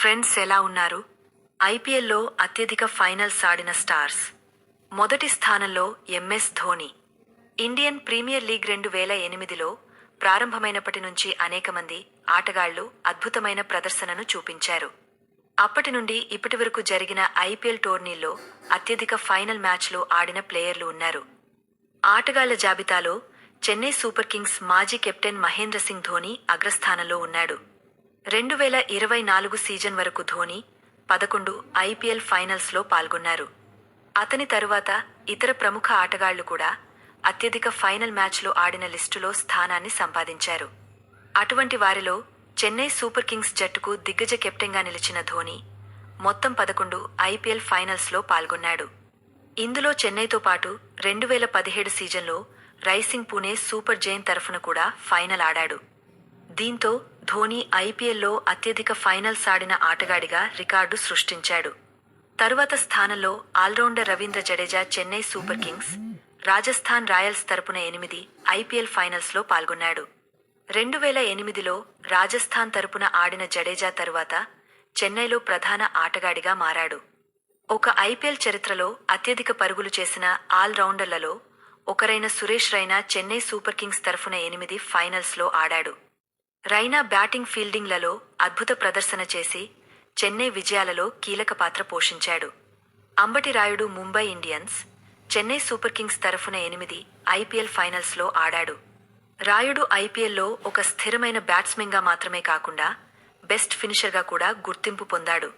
Friends ఎలా ఉన్నారు? ఐపీఎల్లో అత్యధిక ఫైనల్స్ ఆడిన స్టార్స్. మొదటి స్థానంలో MS Dhoni. Indian Premier League రెండు వేల ఎనిమిదిలో ప్రారంభమైనప్పటి నుంచి అనేక మంది ఆటగాళ్ళు అద్భుతమైన ప్రదర్శనను చూపించారు. అప్పటి నుండి ఇప్పటి వరకు జరిగిన ఐపీఎల్ టోర్నీల్లో అత్యధిక ఫైనల్ మ్యాచ్లో ఆడిన ప్లేయర్లు ఉన్నారు. ఆటగాళ్ళ జాబితాలో చెన్నై సూపర్ కింగ్స్ మాజీ కెప్టెన్ మహేంద్ర సింగ్ ధోని అగ్రస్థానంలో ఉన్నాడు. రెండు వేల ఇరవై నాలుగు సీజన్ వరకు ధోని పదకొండు ఐపీఎల్ ఫైనల్స్లో పాల్గొన్నారు. అతని తరువాత ఇతర ప్రముఖ ఆటగాళ్ళు కూడా అత్యధిక ఫైనల్ మ్యాచ్లు ఆడిన లిస్టులో స్థానాన్ని సంపాదించారు. అటువంటి వారిలో చెన్నై సూపర్ కింగ్స్ జట్టుకు దిగ్గజ కెప్టెన్గా నిలిచిన ధోని మొత్తం పదకొండు ఐపీఎల్ ఫైనల్స్లో పాల్గొన్నాడు. ఇందులో చెన్నైతో పాటు రెండు వేల పదిహేడు సీజన్లో రైసింగ్ పూణే సూపర్ జైన్ తరఫున కూడా ఫైనల్ ఆడాడు. దీంతో ధోని ఐపీఎల్లో అత్యధిక ఫైనల్స్ ఆడిన ఆటగాడిగా రికార్డు సృష్టించాడు. తరువాత స్థానంలో allrounder Ravindra Jadeja Chennai Super Kings Rajasthan Royals తరపున ఎనిమిది ఐపీఎల్ ఫైనల్స్లో పాల్గొన్నాడు. రెండు వేల ఎనిమిదిలో రాజస్థాన్ తరపున ఆడిన జడేజా తరువాత చెన్నైలో ప్రధాన ఆటగాడిగా మారాడు. ఒక ఐపీఎల్ చరిత్రలో అత్యధిక పరుగులు చేసిన ఆల్రౌండర్లలో ఒకరైన సురేష్ రైనా చెన్నై సూపర్ కింగ్స్ తరఫున ఎనిమిది ఫైనల్స్లో ఆడాడు. రైనా బ్యాటింగ్ ఫీల్డింగ్లలో అద్భుత ప్రదర్శన చేసి చెన్నై విజయాలలో కీలక పాత్ర పోషించాడు. Ambati Rayudu Mumbai Indians Chennai Super Kings తరఫున ఎనిమిది ఐపీఎల్ ఫైనల్స్లో ఆడాడు. రాయుడు ఐపీఎల్లో ఒక స్థిరమైన బ్యాట్స్మెన్గా మాత్రమే కాకుండా బెస్ట్ ఫినిషర్గా కూడా గుర్తింపు పొందాడు.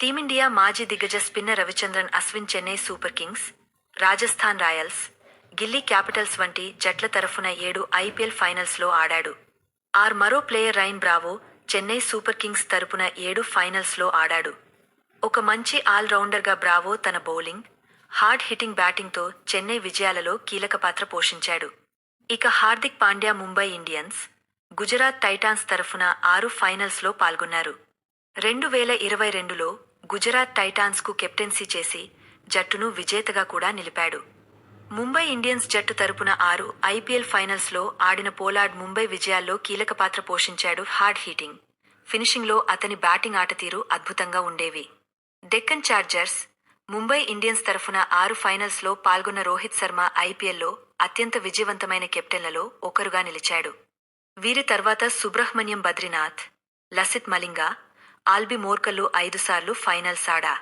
టీమిండియా మాజీ దిగ్గజ spinner Ravichandran Ashwin Chennai Super Kings Rajasthan Royals Delhi Capitals వంటి జట్ల తరఫున ఏడు ఐపీఎల్ ఫైనల్స్లో ఆడాడు. ఆర్ మరో player Dwayne Bravo Chennai Super Kings తరపున ఏడు ఫైనల్స్లో ఆడాడు. ఒక మంచి ఆల్రౌండర్గా బ్రావో తన బౌలింగ్ హార్డ్ హిట్టింగ్ బ్యాటింగ్తో చెన్నై విజయాలలో కీలక పాత్ర పోషించాడు. ఇక హార్దిక్ పాండ్యా ముంబై ఇండియన్స్ గుజరాత్ టైటాన్స్ తరఫున ఆరు ఫైనల్స్లో పాల్గొన్నారు. రెండు వేల ఇరవై రెండులో గుజరాత్ టైటాన్స్కు కెప్టెన్సీ చేసి జట్టును విజేతగా కూడా నిలిపాడు. ముంబై ఇండియన్స్ జట్టు తరపున ఆరు ఐపీఎల్ ఫైనల్స్లో ఆడిన పోలార్డ్ ముంబై విజయాల్లో కీలక పాత్ర పోషించాడు హార్డ్ హీటింగ్. ఫినిషింగ్లో అతని బ్యాటింగ్ ఆటతీరు అద్భుతంగా ఉండేవి. డెక్కన్ చార్జర్స్ ముంబై ఇండియన్స్ తరఫున ఆరు ఫైనల్స్లో పాల్గొన్న రోహిత్ శర్మ ఐపీఎల్లో అత్యంత విజయవంతమైన కెప్టెన్లలో ఒకరుగా నిలిచాడు. వీరి తర్వాత సుబ్రహ్మణ్యం బద్రీనాథ్ లసిత్ మలింగా ఆల్బి మోర్కల్లు ఐదుసార్లు ఫైనల్స్ ఆడా.